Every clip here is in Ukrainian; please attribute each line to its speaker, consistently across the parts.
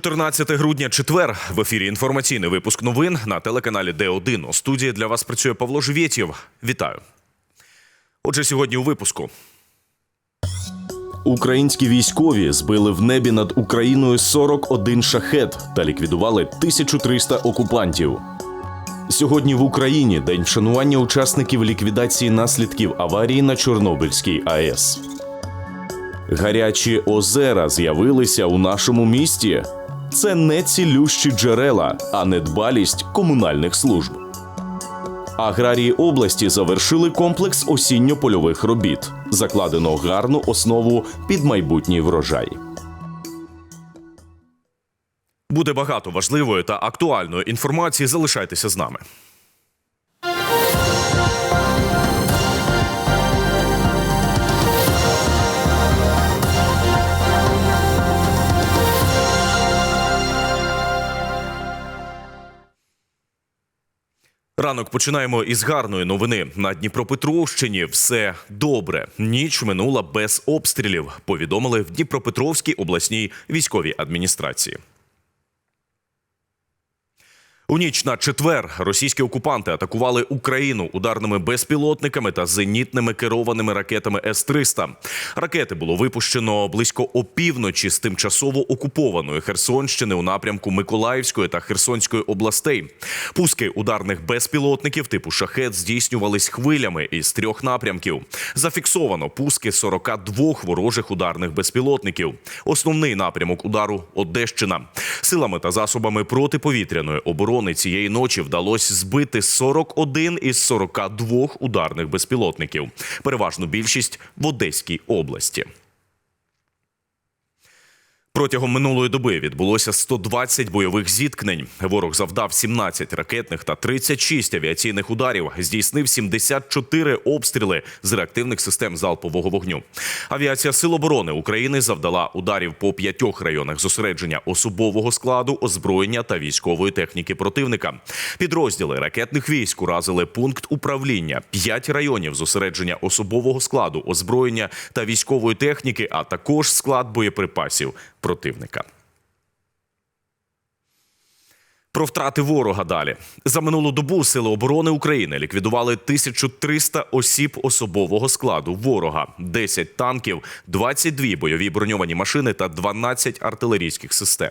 Speaker 1: 14 грудня, четвер. В ефірі інформаційний випуск новин на телеканалі Д1. У студії для вас працює Павло Живєтєв. Вітаю. Отже, сьогодні у випуску.
Speaker 2: Українські військові збили в небі над Україною 41 шахет та ліквідували 1300 окупантів. Сьогодні в Україні день вшанування учасників ліквідації наслідків аварії на Чорнобильській АЕС. Гарячі озера з'явилися у нашому місті. Це не цілющі джерела, а недбалість комунальних служб. Аграрії області завершили комплекс осінньо-польових робіт. Закладено гарну основу під майбутній врожай.
Speaker 1: Буде багато важливої та актуальної інформації. Залишайтеся з нами. Ранок починаємо із гарної новини. На Дніпропетровщині все добре. Ніч минула без обстрілів. Повідомили в Дніпропетровській обласній військовій адміністрації. У ніч на четвер російські окупанти атакували Україну ударними безпілотниками та зенітними керованими ракетами С-300. Ракети було випущено близько опівночі з тимчасово окупованої Херсонщини у напрямку Миколаївської та Херсонської областей. Пуски ударних безпілотників типу шахет здійснювались хвилями із трьох напрямків. Зафіксовано пуски 42 ворожих ударних безпілотників. Основний напрямок удару Одещина. Силами та засобами протиповітряної оборони цієї ночі вдалося збити 41 із 42 ударних безпілотників. Переважну більшість в Одеській області. Протягом минулої доби відбулося 120 бойових зіткнень. Ворог завдав 17 ракетних та 36 авіаційних ударів. Здійснив 74 обстріли з реактивних систем залпового вогню. Авіація Сил оборони України завдала ударів по п'ятьох районах зосередження особового складу, озброєння та військової техніки противника. Підрозділи ракетних військ уразили пункт управління, п'ять районів зосередження особового складу, озброєння та військової техніки, а також склад боєприпасів противника. Про втрати ворога далі. За минулу добу сили оборони України ліквідували 1300 осіб особового складу ворога, 10 танків, 22 бойові броньовані машини та 12 артилерійських систем.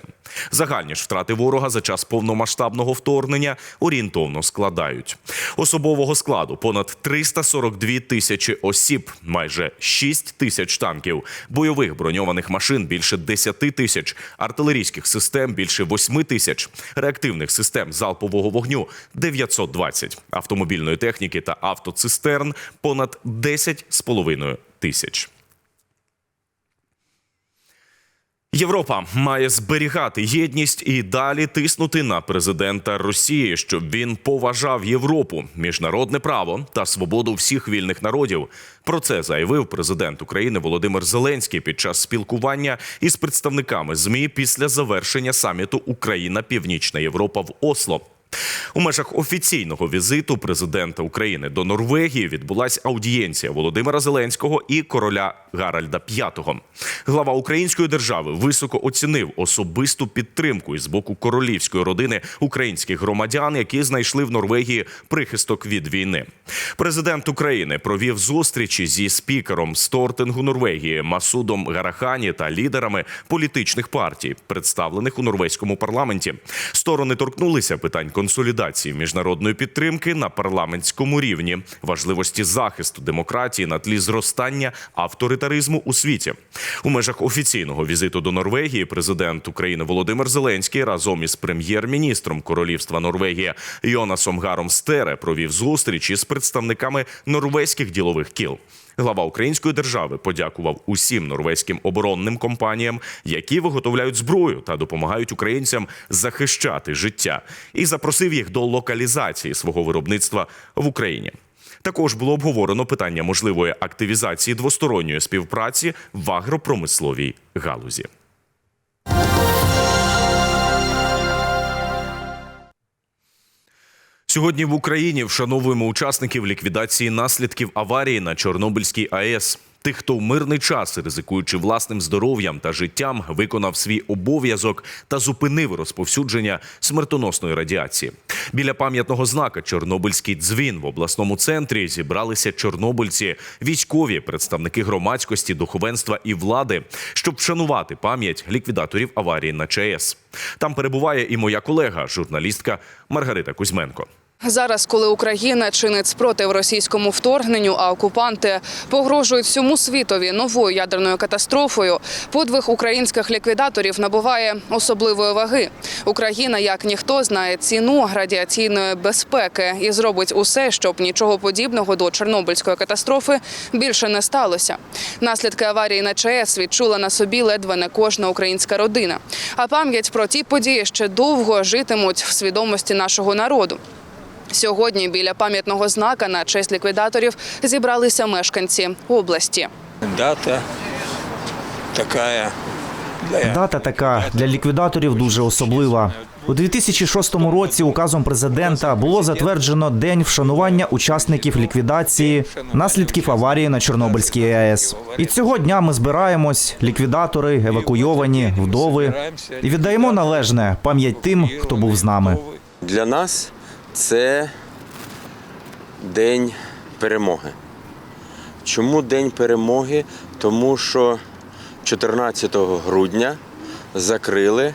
Speaker 1: Загальні ж втрати ворога за час повномасштабного вторгнення орієнтовно складають. Особового складу понад 342 тисячі осіб, майже 6 тисяч танків, бойових броньованих машин більше 10 тисяч, артилерійських систем більше 8 тисяч, реактивних систем залпового вогню 920, автомобільної техніки та автоцистерн понад 10,5 тисяч. Європа має зберігати єдність і далі тиснути на президента Росії, щоб він поважав Європу, міжнародне право та свободу всіх вільних народів. Про це заявив президент України Володимир Зеленський під час спілкування із представниками змі після завершення саміту Україна Північна Європа в Осло. У межах офіційного візиту президента України до Норвегії відбулася аудієнція Володимира Зеленського і короля Гаральда V. Глава української держави високо оцінив особисту підтримку із боку королівської родини українських громадян, які знайшли в Норвегії прихисток від війни. Президент України провів зустрічі зі спікером Стортингу Норвегії Масудом Гарахані та лідерами політичних партій, представлених у норвезькому парламенті. Сторони торкнулися питань консолідації міжнародної підтримки на парламентському рівні, важливості захисту демократії на тлі зростання авторитаризму у світі. У межах офіційного візиту до Норвегії президент України Володимир Зеленський разом із прем'єр-міністром Королівства Норвегія Йонасом Гаром Стере провів зустріч із представниками норвезьких ділових кіл. Глава української держави подякував усім норвезьким оборонним компаніям, які виготовляють зброю та допомагають українцям захищати життя, і запросив їх до локалізації свого виробництва в Україні. Також було обговорено питання можливої активізації двосторонньої співпраці в агропромисловій галузі. Сьогодні в Україні вшановуємо учасників ліквідації наслідків аварії на Чорнобильській АЕС. тих, хто в мирний час, ризикуючи власним здоров'ям та життям, виконав свій обов'язок та зупинив розповсюдження смертоносної радіації. Біля пам'ятного знака Чорнобильський дзвін в обласному центрі зібралися чорнобильці, військові, представники громадськості, духовенства і влади, щоб вшанувати пам'ять ліквідаторів аварії на ЧАЕС. Там перебуває і моя колега, журналістка Маргарита Кузьменко.
Speaker 3: Зараз, коли Україна чинить спротив російському вторгненню, а окупанти погрожують всьому світові новою ядерною катастрофою, подвиг українських ліквідаторів набуває особливої ваги. Україна, як ніхто, знає ціну радіаційної безпеки і зробить усе, щоб нічого подібного до Чорнобильської катастрофи більше не сталося. Наслідки аварії на ЧАЕС відчула на собі ледве не кожна українська родина. А пам'ять про ті події ще довго житимуть в свідомості нашого народу. Сьогодні біля пам'ятного знака на честь ліквідаторів зібралися мешканці області.
Speaker 4: Дата такая для
Speaker 5: Дата така для ліквідаторів дуже особлива. У 2006 році указом президента було затверджено день вшанування учасників ліквідації наслідків аварії на Чорнобильській АЕС. І цього дня ми збираємось, ліквідатори, евакуйовані, вдови, і віддаємо належне пам'ять тим, хто був з нами.
Speaker 4: Для нас це день перемоги. Чому день перемоги? Тому що 14 грудня закрили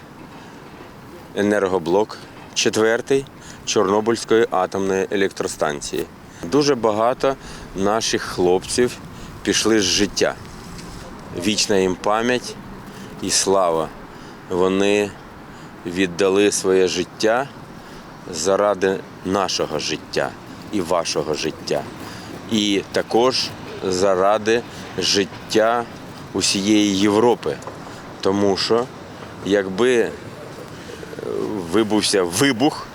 Speaker 4: енергоблок 4 Чорнобильської атомної електростанції. Дуже багато наших хлопців пішли з життя. Вічна їм пам'ять і слава. Вони віддали своє життя заради нашого життя і вашого життя. І також заради життя усієї Європи. Тому що якби е, вибувся вибух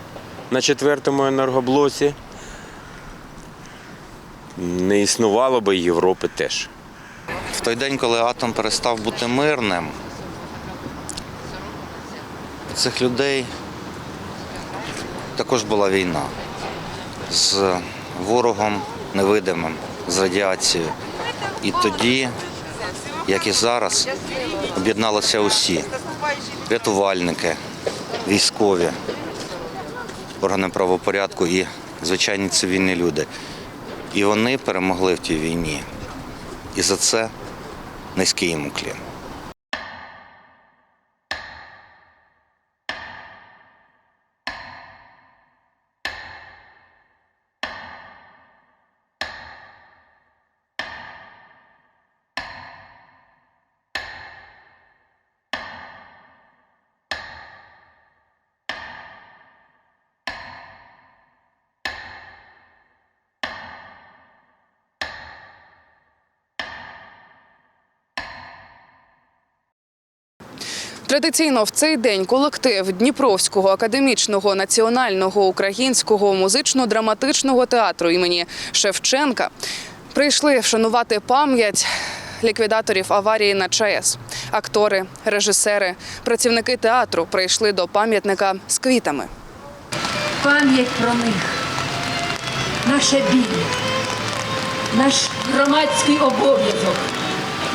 Speaker 4: на четвертому енергоблоці, не існувало би Європи теж.
Speaker 6: В той день, коли атом перестав бути мирним, цих людей також була війна з ворогом невидимим, з радіацією. І тоді, як і зараз, об'єдналися усі рятувальники, військові, органи правопорядку і звичайні цивільні люди. І вони перемогли в тій війні. І за це низький йому клін.
Speaker 3: Традиційно в цей день колектив Дніпровського академічного національного українського музично-драматичного театру імені Шевченка прийшли вшанувати пам'ять ліквідаторів аварії на ЧАЕС. Актори, режисери, працівники театру прийшли до пам'ятника з квітами.
Speaker 7: пам'ять про них, наша біль, наш громадський обов'язок,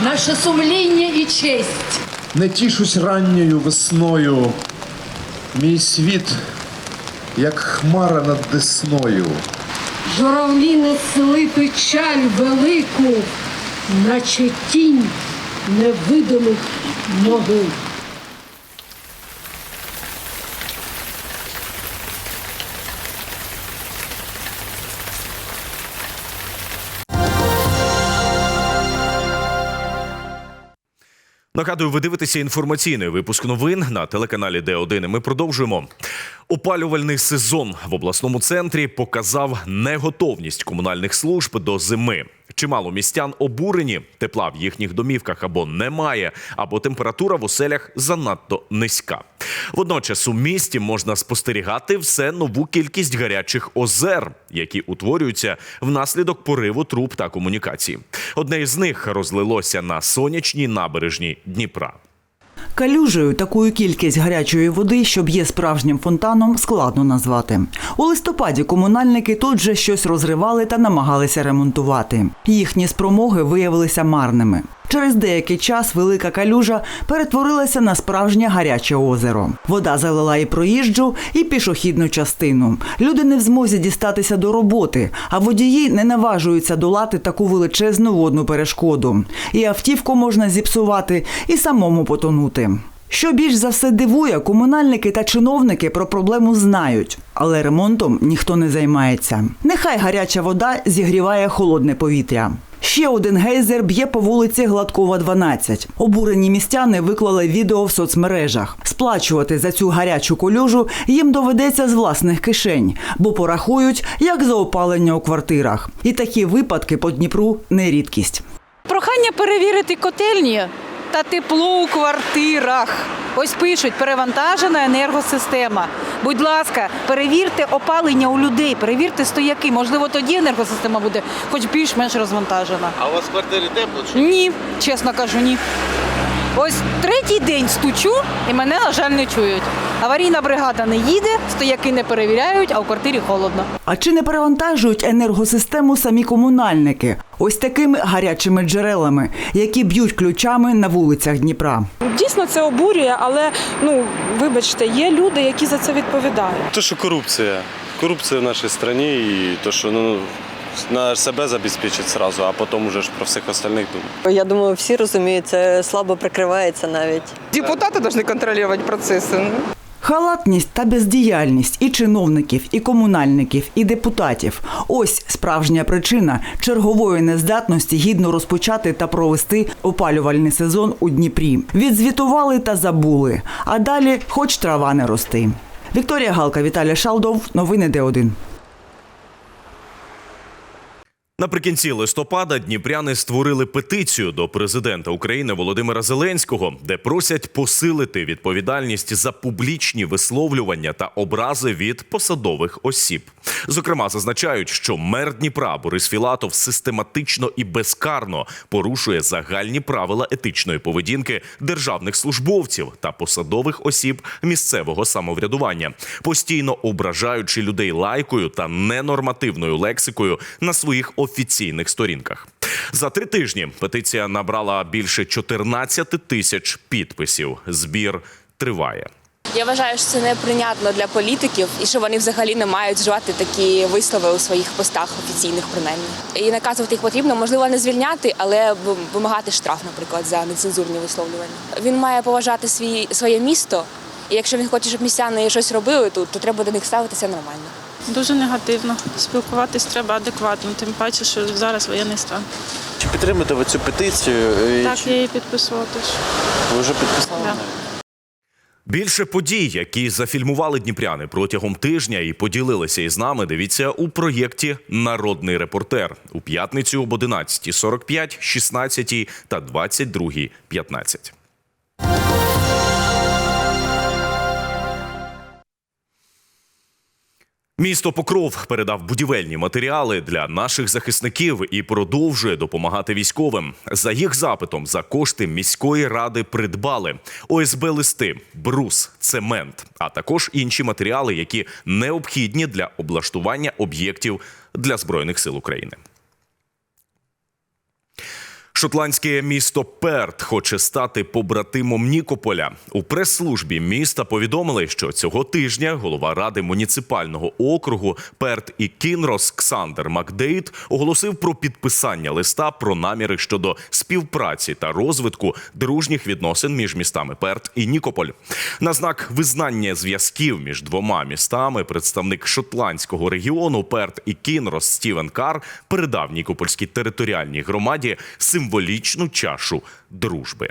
Speaker 7: наше сумління і честь.
Speaker 8: Не тішусь ранньою весною, мій світ, як хмара над десною.
Speaker 7: Журавлі несли печаль велику, наче тінь невидимих могил.
Speaker 1: Нагадую, ви дивитеся інформаційний випуск новин на телеканалі Д1. Ми продовжуємо. Опалювальний сезон в обласному центрі показав неготовність комунальних служб до зими. Чимало містян обурені, тепла в їхніх домівках або немає, або температура в оселях занадто низька. Водночас у місті можна спостерігати все нову кількість гарячих озер, які утворюються внаслідок пориву труб та комунікацій. Одне із них розлилося на сонячній набережні Дніпра.
Speaker 9: Калюжею такою кількість гарячої води, що б'є справжнім фонтаном, складно назвати. У листопаді комунальники тут же щось розривали та намагалися ремонтувати. Їхні спромоги виявилися марними. Через деякий час велика калюжа перетворилася на справжнє гаряче озеро. Вода залила і проїжджу, і пішохідну частину. Люди не в змозі дістатися до роботи, а водії не наважуються долати таку величезну водну перешкоду. І автівку можна зіпсувати, і самому потонути. Що більш за все дивує, комунальники та чиновники про проблему знають, але ремонтом ніхто не займається. Нехай гаряча вода зігріває холодне повітря. Ще один гейзер б'є по вулиці Гладкова, 12. Обурені містяни виклали відео в соцмережах. Сплачувати за цю гарячу колюжу їм доведеться з власних кишень, бо порахують як за опалення у квартирах. І такі випадки по Дніпру не рідкість.
Speaker 10: Прохання перевірити котельні та тепло у квартирах. Ось пишуть перевантажена енергосистема. Будь ласка, перевірте опалення у людей, перевірте стояки. Можливо, тоді енергосистема буде хоч більш-менш розвантажена.
Speaker 6: А у вас в квартирі тепло? чи
Speaker 10: Ні, чесно кажу, ні. Ось третій день стучу і мене, на жаль, не чують. Аварійна бригада не їде, стояки не перевіряють, а у квартирі холодно.
Speaker 9: А чи не перевантажують енергосистему самі комунальники? Ось такими гарячими джерелами, які б'ють ключами на вулицях Дніпра.
Speaker 11: Дійсно це обурює, але ну вибачте, є люди, які за це відповідають.
Speaker 12: То, що корупція. Корупція в нашій країні і то, що ну, на себе забезпечить сразу, а потім уже ж про всіх остальних думати.
Speaker 13: Я думаю, всі розуміють, це слабо прикривається навіть.
Speaker 11: Депутати повинні контролювати процеси.
Speaker 9: Халатність та бездіяльність і чиновників, і комунальників, і депутатів ось справжня причина чергової нездатності гідно розпочати та провести опалювальний сезон у Дніпрі. Відзвітували та забули. А далі, хоч трава не рости. Вікторія Галка, Віталій Шалдов. Новини Д1.
Speaker 1: Наприкінці листопада дніпряни створили петицію до президента України Володимира Зеленського, де просять посилити відповідальність за публічні висловлювання та образи від посадових осіб. Зокрема, зазначають, що мер Дніпра Борис Філатов систематично і безкарно порушує загальні правила етичної поведінки державних службовців та посадових осіб місцевого самоврядування, постійно ображаючи людей лайкою та ненормативною лексикою на своїх офіційних сторінках. За три тижні петиція набрала більше 14 тисяч підписів. Збір триває.
Speaker 14: Я вважаю, що це неприйнятно для політиків і що вони взагалі не мають вживати такі вислови у своїх постах офіційних, принаймні. І наказувати їх потрібно, можливо, не звільняти, але вимагати штраф, наприклад, за нецензурні висловлювання. Він має поважати свій своє місто. І якщо він хоче, щоб містяни щось робили тут, то треба до них ставитися нормально.
Speaker 11: Дуже негативно. Спілкуватись треба адекватно, тим паче, що зараз воєнний стан.
Speaker 12: Чи підтримуєте ви цю петицію?
Speaker 11: Так, я її підписувала теж.
Speaker 12: Ви вже підписали?
Speaker 11: Да.
Speaker 1: Більше подій, які зафільмували дніпряни протягом тижня і поділилися із нами. Дивіться у проєкті Народний репортер у п'ятницю об 11.45, 16 та 22.15. Місто Покров передав будівельні матеріали для наших захисників і продовжує допомагати військовим. За їх запитом за кошти міської ради придбали ОСБ листи, брус, цемент, а також інші матеріали, які необхідні для облаштування об'єктів для збройних сил України. Шотландське місто Перт хоче стати побратимом Нікополя. У прес-службі міста повідомили, що цього тижня голова ради муніципального округу Перт і Кінрос Ксандер Макдейт оголосив про підписання листа про наміри щодо співпраці та розвитку дружніх відносин між містами Перт і Нікополь. На знак визнання зв'язків між двома містами представник шотландського регіону Перт і Кінрос Стівен Кар передав Нікопольській територіальній громаді символічну чашу дружби.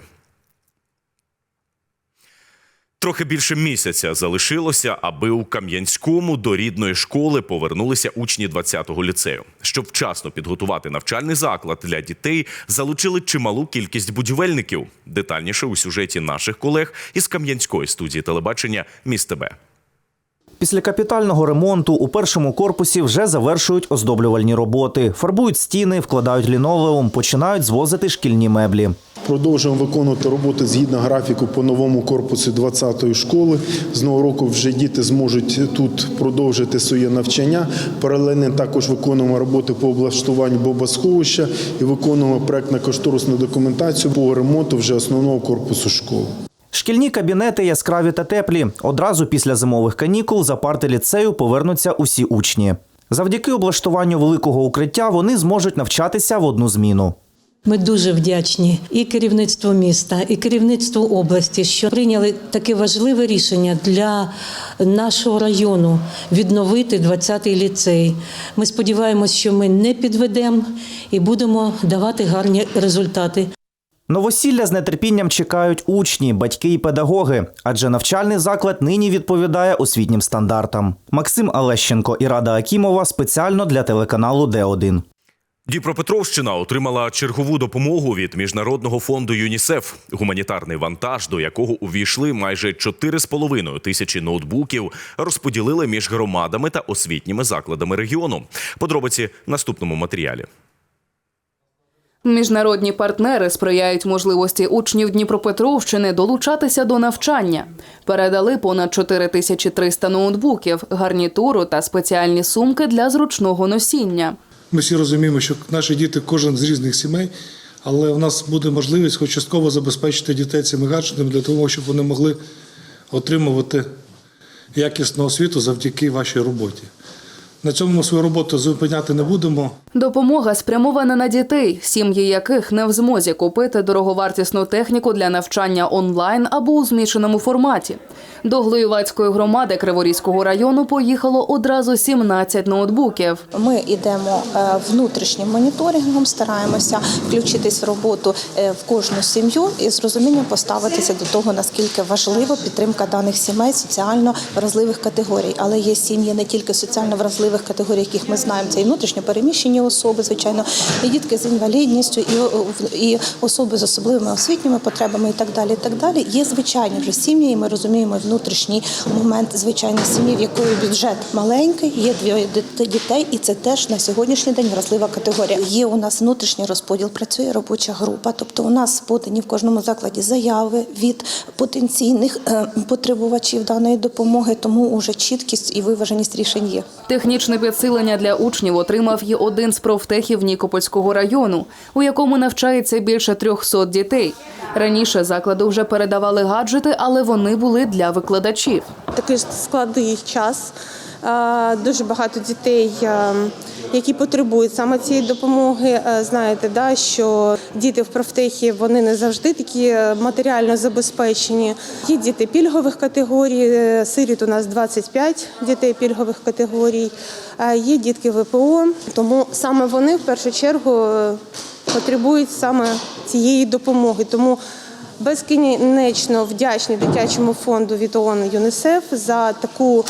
Speaker 1: Трохи більше місяця залишилося, аби у Кам'янському до рідної школи повернулися учні 20-го ліцею. Щоб вчасно підготувати навчальний заклад для дітей, залучили чималу кількість будівельників. Детальніше у сюжеті наших колег із Кам'янської студії телебачення «Міст ТБ».
Speaker 5: Після капітального ремонту у першому корпусі вже завершують оздоблювальні роботи, фарбують стіни, вкладають ліновеум, починають звозити шкільні меблі.
Speaker 15: продовжуємо виконувати роботи згідно графіку по новому корпусу 20-ї школи. З нового року вже діти зможуть тут продовжити своє навчання. Паралельно також виконуємо роботи по облаштуванню бомбосховища і виконуємо проектно-кошторисну документацію по ремонту вже основного корпусу школи.
Speaker 5: Шкільні кабінети яскраві та теплі. Одразу після зимових канікул за парти ліцею повернуться усі учні. Завдяки облаштуванню великого укриття вони зможуть навчатися в одну зміну.
Speaker 7: Ми дуже вдячні і керівництву міста, і керівництву області, що прийняли таке важливе рішення для нашого району відновити 20-й ліцей. Ми сподіваємось, що ми не підведемо і будемо давати гарні результати.
Speaker 5: Новосілля з нетерпінням чекають учні, батьки і педагоги, адже навчальний заклад нині відповідає освітнім стандартам. Максим Алещенко і Рада Акімова спеціально для телеканалу Д1.
Speaker 1: Дніпропетровщина отримала чергову допомогу від міжнародного фонду ЮНІСЕФ, гуманітарний вантаж, до якого увійшли майже 4,5 тисячі ноутбуків, розподілили між громадами та освітніми закладами регіону. Подробиці в наступному матеріалі.
Speaker 3: Міжнародні партнери сприяють можливості учнів Дніпропетровщини долучатися до навчання. Передали понад 4300 ноутбуків, гарнітуру та спеціальні сумки для зручного носіння.
Speaker 16: Ми всі розуміємо, що наші діти кожен з різних сімей, але у нас буде можливість хоч частково забезпечити дітей цими гаджетами для того, щоб вони могли отримувати якісну освіту завдяки вашій роботі. На цьому ми свою роботу зупиняти не будемо.
Speaker 3: Допомога спрямована на дітей, сім'ї яких не в змозі купити дороговартісну техніку для навчання онлайн або у змішаному форматі. До Глоювацької громади Криворізького району поїхало одразу 17 ноутбуків.
Speaker 17: Ми йдемо е, внутрішнім моніторингом, стараємося включитись в роботу е, в кожну сім'ю і з розумінням поставитися до того, наскільки важлива підтримка даних сімей соціально вразливих категорій. Але є сім'ї не тільки соціально вразливих категорій, яких ми знаємо, це і внутрішньо особи, звичайно, і дітки з інвалідністю, і, і особи з особливими освітніми потребами, і так далі. І так далі. Є звичайні вже сім'ї, і ми розуміємо внутрішній момент звичайно сім'ї, в якої бюджет маленький, є двоє дітей, і це теж на сьогоднішній день вразлива категорія. Є у нас внутрішній розподіл, працює робоча група. Тобто, у нас подані в кожному закладі заяви від потенційних е, потребувачів даної допомоги, тому уже чіткість і виваженість рішень є.
Speaker 3: Технічне підсилення для учнів отримав і один з профтехів Нікопольського району, у якому навчається більше 300 дітей. Раніше закладу вже передавали гаджети, але вони були для викладачів.
Speaker 18: такий складний час. Дуже багато дітей, е, які потребують саме цієї допомоги. Е, Знаєте, да, що діти в профтехі вони не завжди такі е, матеріально забезпечені. Є діти пільгових категорій, е, сиріт у нас 25 дітей пільгових категорій, є дітки ВПО, тому саме вони в першу чергу потребують саме цієї допомоги. Тому безкінечно вдячні дитячому фонду від ООН ЮНІСЕФ за таку,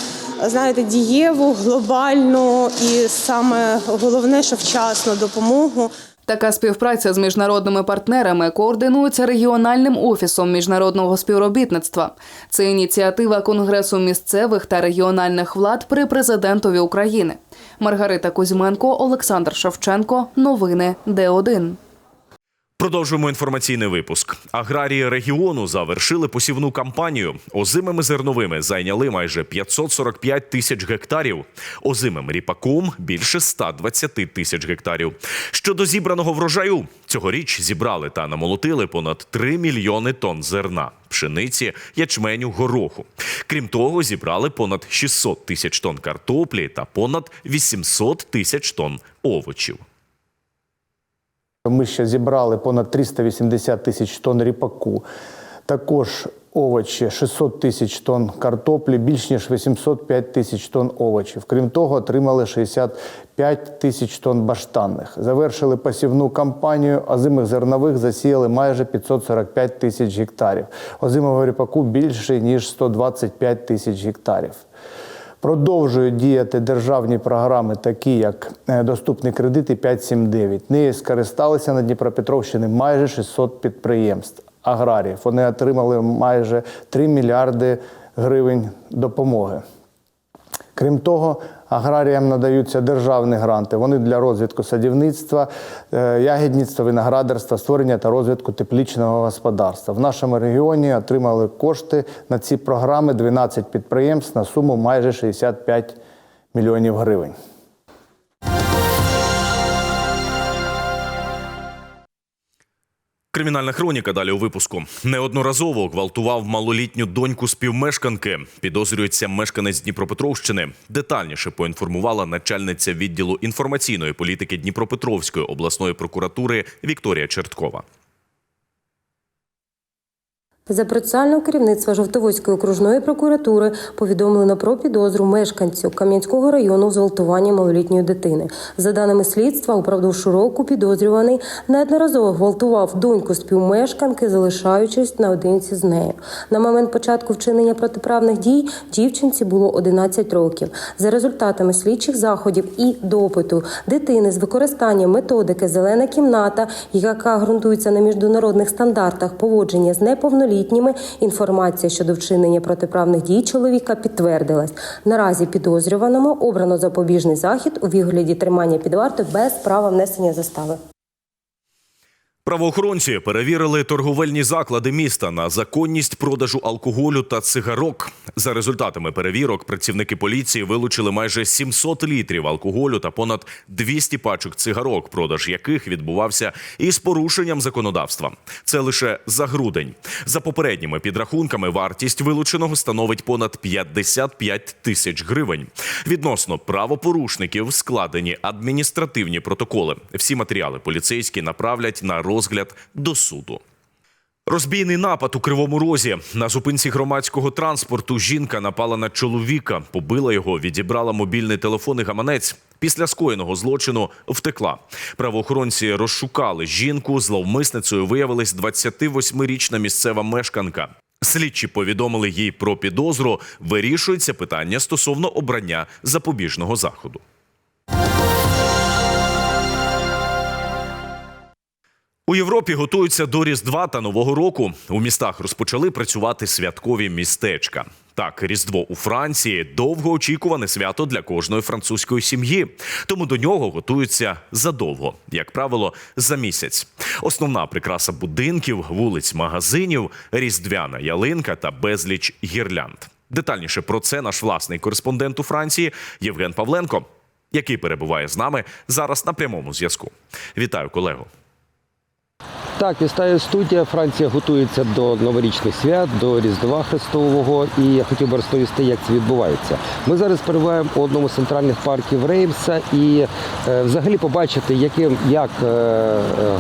Speaker 18: знаєте, дієву, глобальну і саме головне, що вчасну допомогу.
Speaker 3: Така співпраця з міжнародними партнерами координується регіональним офісом міжнародного співробітництва. Це ініціатива Конгресу місцевих та регіональних влад при президентові України. Маргарита Кузьменко, Олександр Шевченко. Новини Д1.
Speaker 1: Продовжуємо інформаційний випуск. Аграрії регіону завершили посівну кампанію. Озимими зерновими зайняли майже 545 тисяч гектарів. Озимим ріпаком більше 120 тисяч гектарів. Щодо зібраного врожаю, цьогоріч зібрали та намолотили понад 3 мільйони тонн зерна, пшениці, ячменю, гороху. Крім того, зібрали понад 600 тисяч тонн картоплі та понад 800 тисяч тонн овочів.
Speaker 19: Ми ще зібрали понад 380 тисяч тонн ріпаку. Також овочі 600 тисяч тонн картоплі, більш ніж 805 тисяч тонн овочів. Крім того, отримали 65 тисяч тонн баштанних. Завершили посівну кампанію. Озимих зернових засіяли майже 545 тисяч гектарів. Озимого ріпаку більше ніж 125 тисяч гектарів. Продовжують діяти державні програми, такі як е, доступні кредити 579. Нею скористалися на Дніпропетровщині майже 600 підприємств аграріїв. Вони отримали майже 3 мільярди гривень допомоги. Крім того, Аграріям надаються державні гранти. Вони для розвитку садівництва, е, ягідництва, виноградарства, створення та розвитку теплічного господарства. В нашому регіоні отримали кошти на ці програми 12 підприємств на суму майже 65 мільйонів гривень.
Speaker 1: Кримінальна хроніка далі у випуску неодноразово гвалтував малолітню доньку співмешканки. Підозрюється мешканець Дніпропетровщини. Детальніше поінформувала начальниця відділу інформаційної політики Дніпропетровської обласної прокуратури Вікторія Черткова.
Speaker 20: За процесуального керівництва Жовтоводської окружної прокуратури повідомлено про підозру мешканцю Кам'янського району у зґвалтуванні малолітньої дитини. За даними слідства, упродовж року підозрюваний неодноразово гвалтував доньку співмешканки, залишаючись наодинці з нею. На момент початку вчинення протиправних дій дівчинці було 11 років. За результатами слідчих заходів і допиту дитини з використанням методики Зелена кімната, яка ґрунтується на міжнародних стандартах поводження з неповнолітніми, інформація щодо вчинення протиправних дій чоловіка підтвердилась. Наразі підозрюваному обрано запобіжний захід у вигляді тримання під вартою без права внесення застави.
Speaker 1: Правоохоронці перевірили торговельні заклади міста на законність продажу алкоголю та цигарок. За результатами перевірок працівники поліції вилучили майже 700 літрів алкоголю та понад 200 пачок цигарок, продаж яких відбувався із порушенням законодавства. Це лише за грудень. За попередніми підрахунками, вартість вилученого становить понад 55 тисяч гривень. Відносно правопорушників складені адміністративні протоколи. Всі матеріали поліцейські направлять на розгляд до суду. Розбійний напад у Кривому Розі на зупинці громадського транспорту. Жінка напала на чоловіка, побила його, відібрала мобільний телефон і гаманець. Після скоєного злочину втекла. Правоохоронці розшукали жінку. Зловмисницею виявилась 28-річна місцева мешканка. Слідчі повідомили їй про підозру. Вирішується питання стосовно обрання запобіжного заходу. У Європі готуються до Різдва та Нового року. У містах розпочали працювати святкові містечка. Так, Різдво у Франції довгоочікуване свято для кожної французької сім'ї. Тому до нього готуються задовго, як правило, за місяць. Основна прикраса будинків, вулиць, магазинів, різдвяна ялинка та безліч гірлянд. Детальніше про це наш власний кореспондент у Франції Євген Павленко, який перебуває з нами зараз на прямому зв'язку. Вітаю, колего.
Speaker 21: Так, вітаю студія. Франція готується до новорічних свят, до Різдва Христового. І я хотів би розповісти, як це відбувається. Ми зараз перебуваємо у одному з центральних парків Реймса і е, взагалі побачити, яким як е,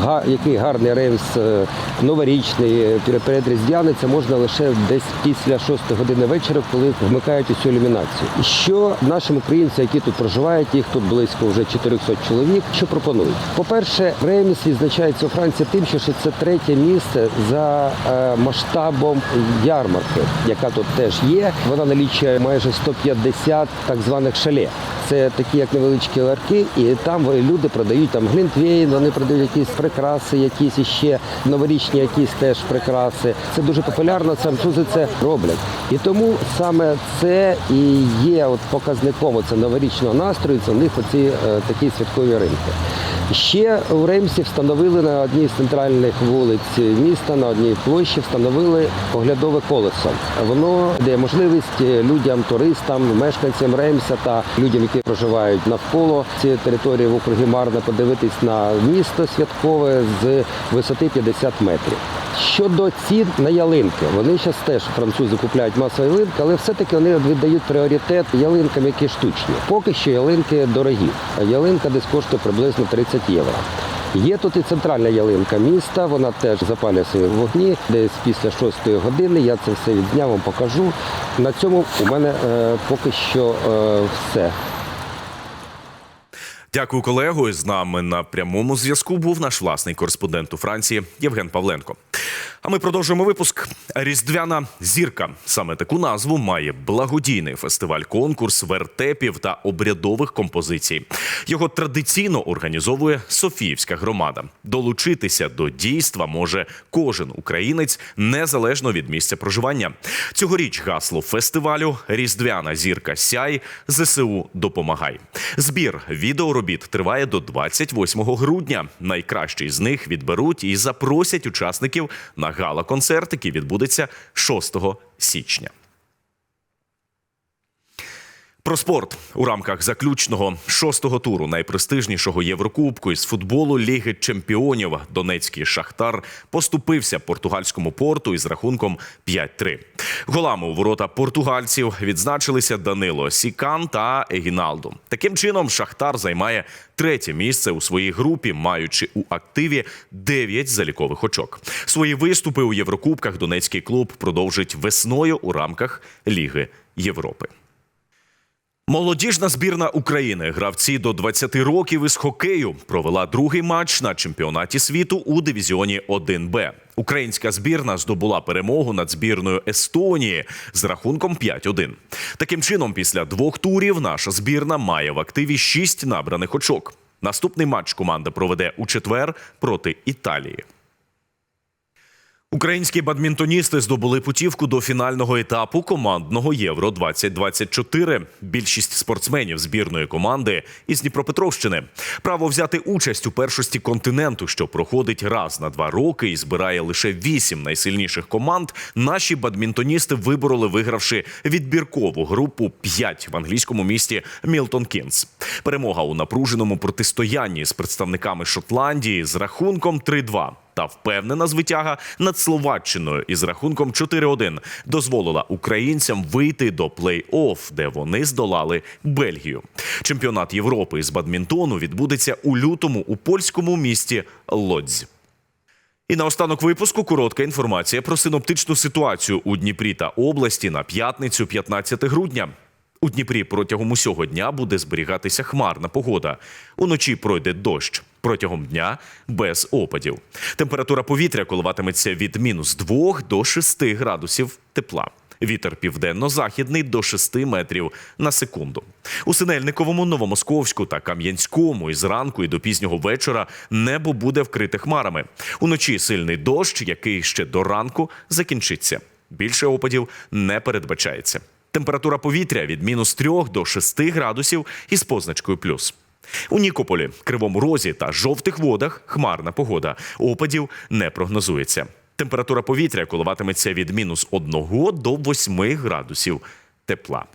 Speaker 21: га, який гарний Реймс е, новорічний перед- передріздвяний, це можна лише десь після 6 години вечора, коли вмикають усю ілюмінацію. Що нашим українцям, які тут проживають, їх тут близько вже 400 чоловік, що пропонують? По-перше, Реймс відзначається у Франції тим, що це третє місце за е, масштабом ярмарки, яка тут теж є. Вона налічує майже 150 так званих шале. Це такі як невеличкі ларки, і там люди продають там глінтвейн, вони продають якісь прикраси, якісь іще новорічні якісь теж прикраси. Це дуже популярно, французи це роблять. І тому саме це і є от показником це новорічного настрою. Це у них оці е, такі святкові ринки. Ще у Ремсі встановили на одній з центральних вулиць міста, на одній площі встановили оглядове колесо. Воно дає можливість людям, туристам, мешканцям Ремса та людям, які проживають навколо цієї території в округі Марна, подивитись на місто святкове з висоти 50 метрів. Щодо цін на ялинки, вони зараз теж французи купляють масові ялинки, але все-таки вони віддають пріоритет ялинкам, які штучні. Поки що ялинки дорогі. Ялинка десь коштує приблизно 30 євро. Є тут і центральна ялинка міста, вона теж запалює свої вогні. Десь після 6 години я це все відзняв, вам покажу. На цьому у мене е, поки що е, все.
Speaker 1: Дякую, колего. З нами на прямому зв'язку був наш власний кореспондент у Франції Євген Павленко. А ми продовжуємо випуск. Різдвяна зірка. Саме таку назву має благодійний фестиваль-конкурс вертепів та обрядових композицій. Його традиційно організовує Софіївська громада. Долучитися до дійства може кожен українець незалежно від місця проживання. Цьогоріч гасло фестивалю Різдвяна зірка сяй ЗСУ допомагай. Збір відеоробіт триває до 28 грудня. Найкращі з них відберуть і запросять учасників на гала-концерт, який відбудеться 6 січня. Про спорт у рамках заключного шостого туру найпрестижнішого Єврокубку із футболу Ліги Чемпіонів Донецький Шахтар поступився португальському порту із рахунком 5-3. Голами у ворота португальців відзначилися Данило Сікан та Егіналду. Таким чином, Шахтар займає третє місце у своїй групі, маючи у активі 9 залікових очок. Свої виступи у Єврокубках Донецький клуб продовжить весною у рамках Ліги Європи. Молодіжна збірна України, гравці до 20 років із хокею, провела другий матч на чемпіонаті світу у дивізіоні 1Б. Українська збірна здобула перемогу над збірною Естонії з рахунком 5-1. Таким чином, після двох турів наша збірна має в активі 6 набраних очок. Наступний матч команда проведе у четвер проти Італії. Українські бадмінтоністи здобули путівку до фінального етапу командного Євро 2024 Більшість спортсменів збірної команди із Дніпропетровщини. Право взяти участь у першості континенту, що проходить раз на два роки і збирає лише вісім найсильніших команд. Наші бадмінтоністи вибороли, вигравши відбіркову групу 5 в англійському місті Мілтон Кінс. Перемога у напруженому протистоянні з представниками Шотландії з рахунком 3-2 та впевнена звитяга над Словаччиною із рахунком 4-1 дозволила українцям вийти до плей-офф, де вони здолали Бельгію. Чемпіонат Європи з бадмінтону відбудеться у лютому у польському місті Лодзь. І наостанок випуску коротка інформація про синоптичну ситуацію у Дніпрі та області на п'ятницю, 15 грудня. У Дніпрі протягом усього дня буде зберігатися хмарна погода. Уночі пройде дощ. Протягом дня без опадів. Температура повітря коливатиметься від мінус 2 до 6 градусів тепла. Вітер південно-західний до 6 метрів на секунду. У Синельниковому, Новомосковську та Кам'янському із ранку і до пізнього вечора небо буде вкрите хмарами. Уночі сильний дощ, який ще до ранку закінчиться. Більше опадів не передбачається. Температура повітря від мінус 3 до 6 градусів із позначкою плюс. У Нікополі, Кривому Розі та жовтих водах хмарна погода. Опадів не прогнозується. Температура повітря коливатиметься від мінус 1 до 8 градусів тепла.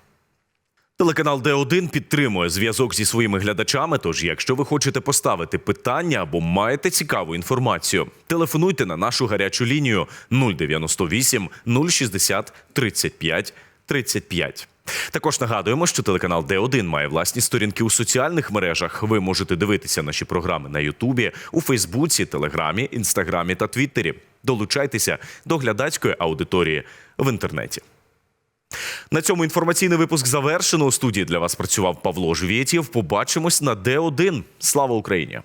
Speaker 1: Телеканал Д1 підтримує зв'язок зі своїми глядачами. Тож, якщо ви хочете поставити питання або маєте цікаву інформацію, телефонуйте на нашу гарячу лінію 098 060 35 35. Також нагадуємо, що телеканал Д1 має власні сторінки у соціальних мережах. Ви можете дивитися наші програми на Ютубі, у Фейсбуці, Телеграмі, Інстаграмі та Твіттері. Долучайтеся до глядацької аудиторії в інтернеті. На цьому інформаційний випуск завершено. У студії для вас працював Павло Жвєтєв. Побачимось на Д1. Слава Україні!